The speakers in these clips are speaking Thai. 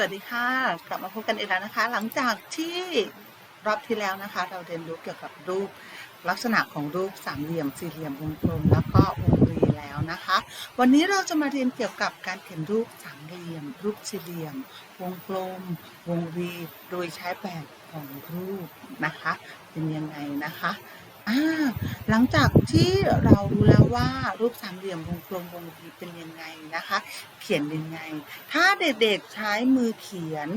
วัสดีค่ะ กลับมาพบกันอีกแล้วนะคะ หลังจากที่รอบที่แล้วนะคะ เราเรียนรู้เกี่ยวกับรูปลักษณะของรูปสามเหลี่ยมสี่เหลี่ยมวงกลมแล้วก็วงรีแล้วนะคะ วันนี้เราจะมาเรียนเกี่ยวกับการเขียนรูปสามเหลี่ยม รูปสี่เหลี่ยม วงกลม วงรี โดยใช้แบบของรูปนะคะ เป็นยังไงนะคะ อ่าหลังจากที่เรารู้แล้วว่ารูปสามเหลี่ยมวงกลมวงรีเป็นยังไงนะคะ เขียนยังไง ถ้าเด็กๆใช้มือเขียน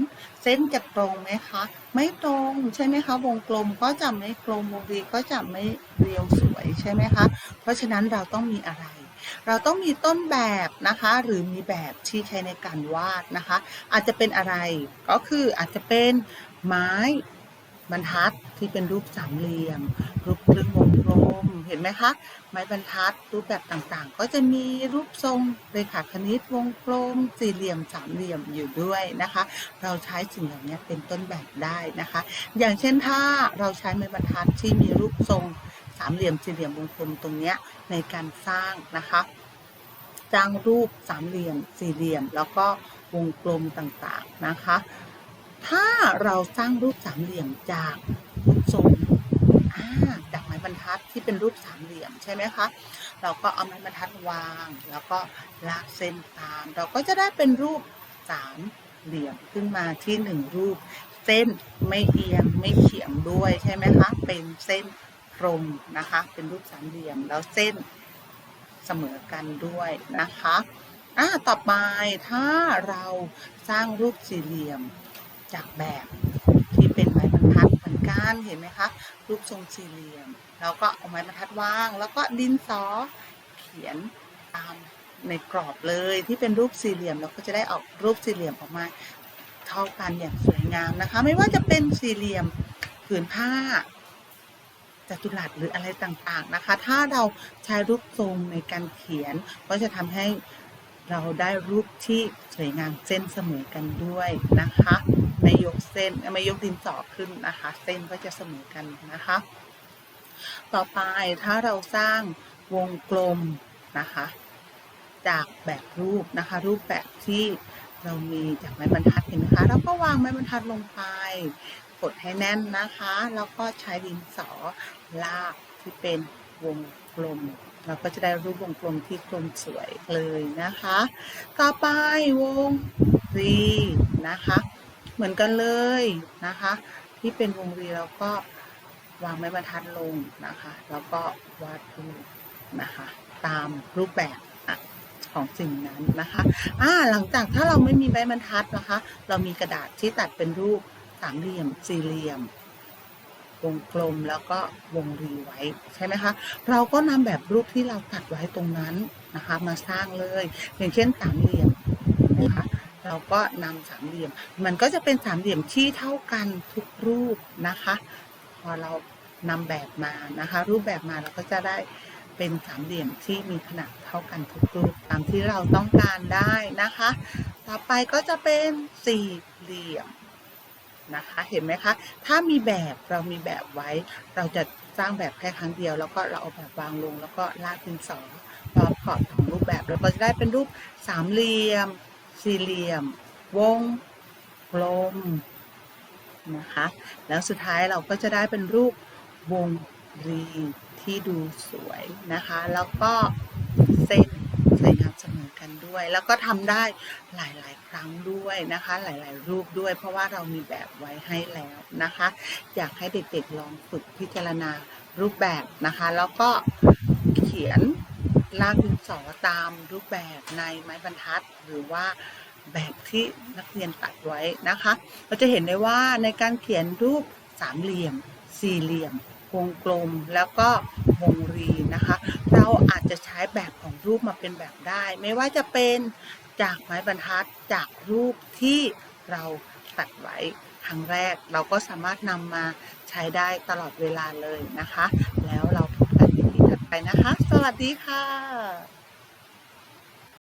เส้นจะตรงไหมคะ ไม่ตรงใช่ไหมคะ วงกลมก็จะไม่กลมวงรีก็จะไม่เรียวสวยใช่ไหมคะ เพราะฉะนั้นเราต้องมีอะไรเราต้องมีต้นแบบนะคะ หรือมีแบบที่ใช้ในการวาดนะคะ อาจจะเป็นอะไรก็คืออาจจะเป็นไม้ บรรทัดที่เป็นรูปสามเหลี่ยม รูปครึ่งวงกลมเห็นไหมคะ ไม้บรรทัดรูปแบบต่างๆ ก็จะมีรูปทรงเรขาคณิตวงกลม สี่เหลี่ยมสามเหลี่ยมอยู่ด้วยนะคะ เราใช้สิ่งเหล่านี้เป็นต้นแบบได้นะคะ อย่างเช่นถ้าเราใช้ไม้บรรทัดที่มีรูปทรงสามเหลี่ยมสี่เหลี่ยมวงกลมตรงนี้ในการสร้างนะคะสร้างรูปสามเหลี่ยมสี่เหลี่ยม แล้วก็วงกลมต่างๆนะคะ ถ้าเราสร้างรูปสามเหลี่ยมจากทรงจากไม้บรรทัดที่เป็นรูปสามเหลี่ยมใช่ไหมคะ เราก็เอาไม้บรรทัดวาง แล้วก็ลากเส้นตาม เราก็จะได้เป็นรูปสามเหลี่ยมขึ้นมาที่หนึ่งรูป เส้นไม่เอียงไม่เฉียงด้วยใช่ไหมคะ เป็นเส้นตรงนะคะ เป็นรูปสามเหลี่ยมแล้วเส้นเสมอกันด้วยนะคะอ่าต่อไปถ้าเราสร้างรูปสี่เหลี่ยม จากแบบที่เป็นไม้บรรทัดเหมือนกันเห็นไหมคะรูปทรงสี่เหลี่ยม แล้วก็เอาไม้บรรทัดวาง แล้วก็ดินสอเขียนตามในกรอบเลยที่เป็นรูปสี่เหลี่ยมเราก็จะได้ออกรูปสี่เหลี่ยมออกมาเท่ากันอย่างสวยงามนะคะ ไม่ว่าจะเป็นสี่เหลี่ยมผืนผ้าจัตุรัสหรืออะไรต่างๆนะคะ ถ้าเราใช้รูปทรงในการเขียนก็จะทำให้ เราได้รูปที่สวยงามเส้นเสมอกันด้วยนะคะไม่ยกเส้นไม่ยกดินสอขึ้นนะคะ เส้นก็จะเสมอกันนะคะ ต่อไปถ้าเราสร้างวงกลมนะคะ จากแบบรูปนะคะ รูปแบบที่เรามีจากไม้บรรทัดเห็นไหมคะแล้วก็วางไม้บรรทัดลงไปกดให้แน่นนะคะ แล้วก็ใช้ดินสอลากที่เป็นวง กลม เราก็จะได้รูปวงกลมที่กลมสวยเลยนะคะ ต่อไปวงรีนะคะ เหมือนกันเลยนะคะ ที่เป็นวงรีเราก็วางไม้บรรทัดลงนะคะ แล้วก็วาดรูปนะคะ ตามรูปแบบของสิ่งนั้นนะคะอ่าหลังจากถ้าเราไม่มีไม้บรรทัดนะคะ เรามีกระดาษที่ตัดเป็นรูปสามเหลี่ยม สี่เหลี่ยม วงกลมแล้วก็วงรีไว้ใช่ไหมคะ เราก็นำแบบรูปที่เราตัดไว้ตรงนั้นนะคะ มาสร้างเลย อย่างเช่นสามเหลี่ยมนะคะเราก็นำสามเหลี่ยม มันก็จะเป็นสามเหลี่ยมที่เท่ากันทุกรูปนะคะ พอเรานำแบบมานะคะ รูปแบบมาเราก็จะได้เป็นสามเหลี่ยมที่มีขนาดเท่ากันทุกรูปตามที่เราต้องการได้นะคะ ต่อไปก็จะเป็นสี่เหลี่ยม นะคะเห็นไหมคะ ถ้ามีแบบเรามีแบบไว้ เราจะสร้างแบบแค่ครั้งเดียว แล้วก็เราเอาแบบวางลง แล้วก็ลากดินสอรอบขอบของรูปแบบเราก็จะได้เป็นรูปสามเหลี่ยม สี่เหลี่ยม วงกลมนะคะแล้วสุดท้ายเราก็จะได้เป็นรูปวงรีที่ดูสวยนะคะ แล้วก็เส้น กันด้วย แล้วก็ทำได้หลายๆ ครั้งด้วยนะคะ หลายๆ รูปด้วย เพราะว่าเรามีแบบไว้ให้แล้วนะคะ อยากให้เด็กๆลองฝึกพิจารณารูปแบบนะคะ แล้วก็เขียนลากดินสอตามรูปแบบในไม้บรรทัด หรือว่าแบบที่นักเรียนตัดไว้นะคะ เราจะเห็นได้ว่าในการเขียนรูปสามเหลี่ยม สี่เหลี่ยม วงกลมแล้วก็วงรีนะคะ เราอาจจะใช้ รูปมาเป็นแบบได้ ไม่ว่าจะเป็นจากไม้บรรทัดจากรูปที่เราตัดไว้ครั้งแรก เราก็สามารถนำมาใช้ได้ตลอดเวลาเลยนะคะ แล้วเราพบกันในที่ถัดไปนะคะ สวัสดีค่ะ